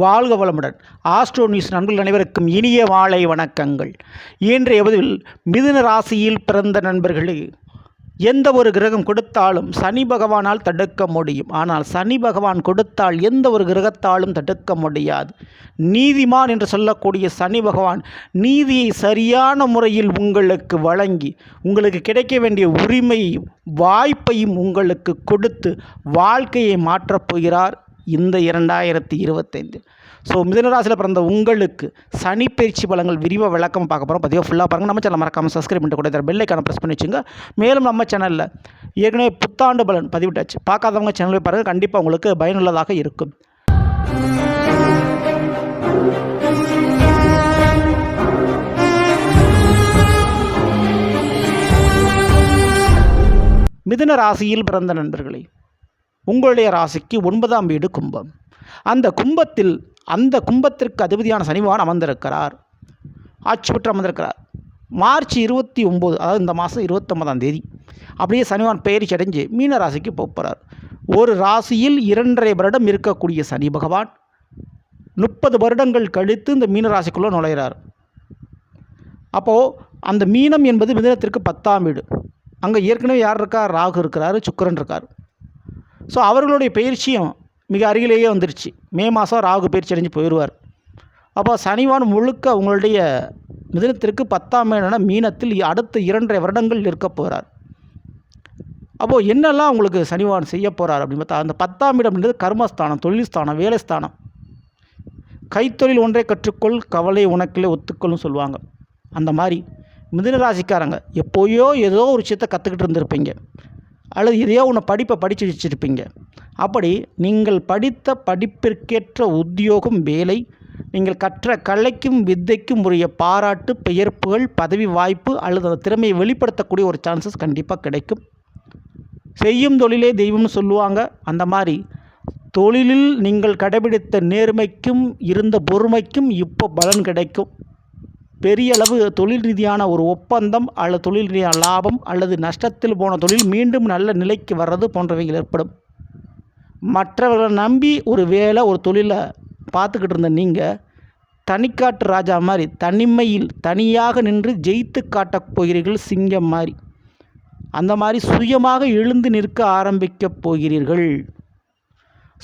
வாழ்க வளமுடன். Astro news நண்பர்கள் அனைவருக்கும் இனிய வாழை வணக்கங்கள். இன்றைய பதிவில் மிதுன ராசியில் பிறந்த நண்பர்களே எந்த ஒரு கிரகம் கொடுத்தாலும் சனி பகவானால் தடுக்க முடியும். ஆனால் சனி பகவான் கொடுத்தால் எந்த ஒரு கிரகத்தாலும் தடுக்க முடியாது. நீதிமான் என்று சொல்லக்கூடிய சனி பகவான் நீதியை சரியான முறையில் உங்களுக்கு வழங்கி உங்களுக்கு கிடைக்க வேண்டிய உரிமையையும் வாய்ப்பையும் உங்களுக்கு கொடுத்து வாழ்க்கையை மாற்றப் போகிறார். இந்த இரண்டாயிரத்தி இருபத்தைந்து. ஸோ மிதனராசியில் பிறந்த உங்களுக்கு சனி பயிற்சி பலங்கள் விரிவாக விளக்கம் பார்க்க போகிறோம் பதிவாக ஃபுல்லாக பாருங்கள் நம்ம சேனல் மறக்காமல் சப்ஸ்கிரைப் பண்ணிட்டு கூட பெல்லைக்கான ப்ரெஸ் பண்ணி வச்சுங்க. மேலும் நம்ம சேனலில் ஏற்கனவே புத்தாண்டு பலன் பதிவிட்டாச்சு. பார்க்காதவங்க சேனல் பாருங்கள் கண்டிப்பாக உங்களுக்கு பயனுள்ளதாக இருக்கும். மிதன ராசியில் பிறந்த நண்பர்களே உங்களுடைய ராசிக்கு ஒன்பதாம் வீடு கும்பம். அந்த கும்பத்தில் அந்த கும்பத்திற்கு அதிபதியான சனிவான் அமர்ந்திருக்கிறார். ஆட்சி பெற்று அமர்ந்திருக்கிறார். மார்ச் இருபத்தி ஒம்பது அதாவது இந்த மாதம் இருபத்தொம்பதாம் தேதி அப்படியே சனிவான் பெயர்ச்சி அடைஞ்சு மீன ராசிக்கு போகிறார் ஒரு ராசியில் இரண்டரை வருடம் இருக்கக்கூடிய சனி பகவான் முப்பது வருடங்கள் கழித்து இந்த மீன ராசிக்குள்ளே நுழைகிறார் அப்போது அந்த மீனம் என்பது மிதனத்திற்கு பத்தாம் வீடு. அங்கே ஏற்கனவே யார் இருக்கா? ராகு இருக்கிறாரு சுக்கிரன் இருக்கார். ஸோ அவர்களுடைய பயிற்சியும் மிக அருகிலேயே வந்துருச்சு. மே மாதம் ராகு பயிற்சி அடைஞ்சு போயிடுவார். அப்போ சனிவான் முழுக்க உங்களுடைய மிதனத்திற்கு பத்தாம் மேலான மீனத்தில் அடுத்த இரண்டரை வருடங்கள் இருக்க போகிறார் அப்போது என்னெல்லாம் உங்களுக்கு சனிவான் செய்ய போகிறார் அப்படின்னு பார்த்தா அந்த பத்தாம் இடம் என்பது கர்மஸ்தானம் தொழில் ஸ்தானம் கைத்தொழில் ஒன்றை கற்றுக்கொள் கவலை உனக்கிலே ஒத்துக்கொள்னு சொல்லுவாங்க. அந்த மாதிரி மிதன ராசிக்காரங்க எப்போயோ ஏதோ ஒரு விஷயத்தை கற்றுக்கிட்டு இருந்திருப்பீங்க. அல்லது எதையோ ஒன்று படிப்பை படித்து வச்சுருப்பீங்க. அப்படி நீங்கள் படித்த படிப்பிற்கேற்ற உத்தியோகம் வேலை நீங்கள் கற்ற கலைக்கும் வித்தைக்கும் உரிய பாராட்டு பெயர்ப்புகள் பதவி வாய்ப்பு அல்லது அந்த திறமையை வெளிப்படுத்தக்கூடிய ஒரு சான்சஸ் கண்டிப்பாக கிடைக்கும். செய்யும் தொழிலே தெய்வம்னு சொல்லுவாங்க. அந்த மாதிரி தொழிலில் நீங்கள் கடைபிடித்த நேர்மைக்கும் இருந்த பொறுமைக்கும் இப்போ பலன் கிடைக்கும். பெரிய அளவு தொழில் ரீதியான ஒரு ஒப்பந்தம் அல்லது தொழில் ரீதியான லாபம் அல்லது நஷ்டத்தில் போன தொழில் மீண்டும் நல்ல நிலைக்கு வர்றது போன்றவைகள் ஏற்படும். மற்றவர்களை நம்பி ஒரு வேலை ஒரு தொழிலை பார்த்துக்கிட்டு இருந்த நீங்கள் தனிக்காட்டு ராஜா மாதிரி தனிமையில் தனியாக நின்று ஜெயித்து காட்டப் போகிறீர்கள் சிங்கம் மாதிரி. அந்த மாதிரி சுயமாக எழுந்து நிற்க ஆரம்பிக்கப் போகிறீர்கள்.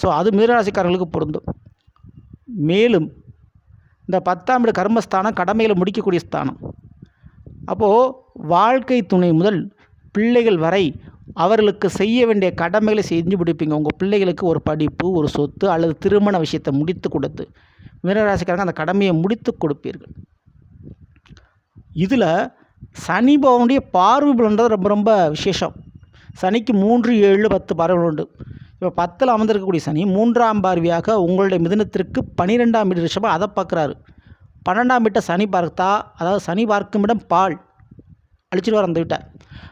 ஸோ அது மீனராசிக்காரர்களுக்கு பொருந்தும். மேலும் இந்த பத்தாம் வீடு கர்மஸ்தானம் கடமைகளை முடிக்கக்கூடிய ஸ்தானம். அப்போது வாழ்க்கை துணை முதல் பிள்ளைகள் வரை அவர்களுக்கு செய்ய வேண்டிய கடமைகளை செஞ்சு பிடிப்பீங்க உங்கள் பிள்ளைகளுக்கு ஒரு படிப்பு ஒரு சொத்து அல்லது திருமண விஷயத்தை முடித்து கொடுத்து மீனராசிக்காரங்க அந்த கடமையை முடித்து கொடுப்பீர்கள். இதில் சனி பவனுடைய பார்வை பலன்றது ரொம்ப ரொம்ப விசேஷம். சனிக்கு மூன்று ஏழு பத்து பார்வைகள் உண்டு. இப்போ பத்தில் அமர்ந்திருக்கக்கூடிய சனி மூன்றாம் பார்வையாக உங்களுடைய மிதனத்திற்கு பன்னிரெண்டாம் வீடு ரிஷபம் அதை பார்க்குறாரு. பன்னெண்டாம் வீட்டை சனி பார்த்தா அதாவது சனி பார்க்கும் இடம் பால். அழிச்சிடுவார் அந்த வீட்டை.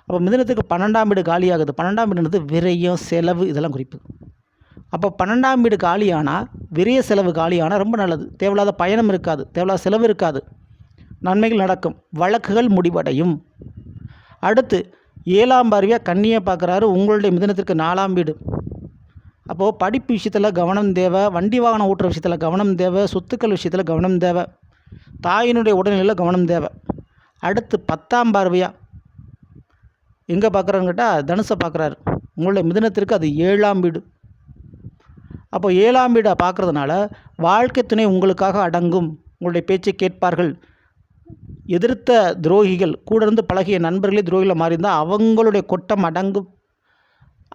அப்போ மிதனத்துக்கு பன்னெண்டாம் வீடு காலியாகுது. பன்னெண்டாம் வீடுன்றது விரயம் செலவு இதெல்லாம் குறிப்பு. அப்போ பன்னெண்டாம் வீடு காலியானால் விரைய செலவு காலியானால் ரொம்ப நல்லது. தேவையில்லாத பயணம் இருக்காது. தேவையில்லாத செலவு இருக்காது. நன்மைகள் நடக்கும். வழக்குகள் முடிவடையும். அடுத்து ஏழாம் பார்வையாக கண்ணியை பார்க்குறாரு. உங்களுடைய மிதனத்திற்கு நாலாம் வீடு. அப்போது படிப்பு விஷயத்தில் கவனம் தேவை வண்டி வாகனம் ஓட்டுற விஷயத்தில் கவனம் தேவை சொத்துக்கள் விஷயத்தில் கவனம் தேவை தாயினுடைய உடல்நிலையில் கவனம் தேவை. அடுத்து பத்தாம் பார்வையாக எங்கே பார்க்குறான்னு கேட்டால் தனுசை பார்க்குறாரு. உங்களுடைய மிதனத்திற்கு அது ஏழாம் வீடு. அப்போ ஏழாம் வீடை பார்க்குறதுனால வாழ்க்கை துணை உங்களுக்காக அடங்கும். உங்களுடைய பேச்சை கேட்பார்கள். எதிர்த்த துரோகிகள் கூட இருந்து பழகிய நண்பர்களே துரோகிகளை மாறி இருந்தால் அவங்களுடைய கொட்டம் அடங்கும்.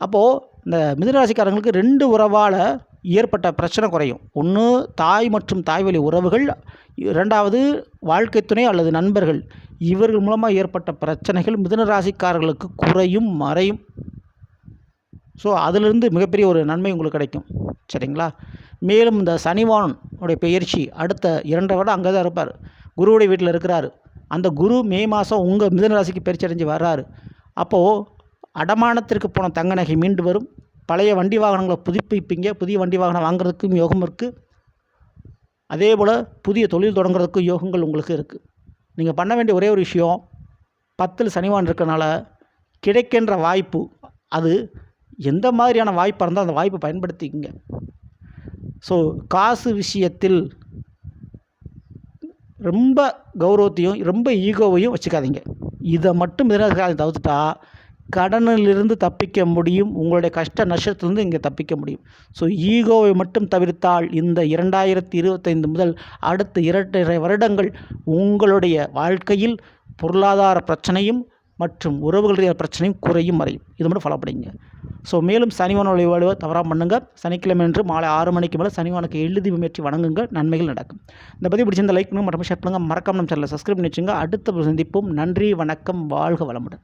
அப்போது இந்த மிதனராசிக்காரங்களுக்கு ரெண்டு உறவால் ஏற்பட்ட பிரச்சனை குறையும். ஒன்று தாய் மற்றும் தாய்வழி உறவுகள் இரண்டாவது வாழ்க்கை துணை அல்லது நண்பர்கள். இவர்கள் மூலமாக ஏற்பட்ட பிரச்சனைகள் மிதனராசிக்காரர்களுக்கு குறையும் மறையும். ஸோ அதிலிருந்து மிகப்பெரிய ஒரு நன்மை உங்களுக்கு கிடைக்கும். சரிங்களா? மேலும் இந்த சனிவானுடைய பயிற்சி அடுத்த இரண்டரை வருடம் அங்கே தான் இருப்பார். குருவுடைய வீட்டில் இருக்கிறாரு. அந்த குரு மே மாதம் உங்கள் மிதனராசிக்கு பயிற்சி அடைஞ்சு வர்றாரு. அப்போது அடமானத்திற்கு போன தங்க நகை மீண்டு வரும். பழைய வண்டி வாகனங்களை புதுப்பிப்பீங்க. புதிய வண்டி வாகனம் வாங்குறதுக்கும் யோகம் இருக்குது அதே போல் புதிய தொழில் தொடங்குறதுக்கும் யோகங்கள் உங்களுக்கு இருக்குது நீங்கள் பண்ண வேண்டிய ஒரே ஒரு விஷயம் பத்தில் சனிவான் இருக்கிறனால கிடைக்கின்ற வாய்ப்பு அது எந்த மாதிரியான வாய்ப்பாக இருந்தால் அந்த வாய்ப்பை பயன்படுத்திக்கிங்க. ஸோ காசு விஷயத்தில் ரொம்ப கௌரவத்தையும் ரொம்ப ஈகோவையும் வச்சுக்காதீங்க. இதை மட்டும் எதிராக தவிர்த்துட்டா கடனிலிருந்து தப்பிக்க முடியும். உங்களுடைய கஷ்ட நஷ்டத்திலிருந்து இங்கே தப்பிக்க முடியும். ஸோ ஈகோவை மட்டும் தவிர்த்தால் இந்த இரண்டாயிரத்தி இருபத்தைந்து முதல் அடுத்த இரண்டரை வருடங்கள் உங்களுடைய வாழ்க்கையில் பொருளாதார பிரச்சனையும் மற்றும் உறவுகளுடைய பிரச்சனையும் குறையும் மறையும் இது மட்டும் ஃபாலோ பண்ணிங்க ஸோ மேலும் சனிவான வழிபாடு தவறாக பண்ணுங்க. சனிக்கிழமை என்று மாலை ஆறு மணிக்கு மேலே சனிவானுக்கு எழுதி முயற்சி வணங்குங்கள். நன்மைகள் நடக்கும். இந்த பதிவு பிடிச்சிருந்த லைக் பண்ணுங்க. மற்றும் ஷேர் பண்ணுங்கள் மறக்காம நம்ம சேனலை சப்ஸ்கிரைப் பண்ணி வச்சுங்க அடுத்த சந்திப்போம். நன்றி வணக்கம். வாழ்க வளமுடன்.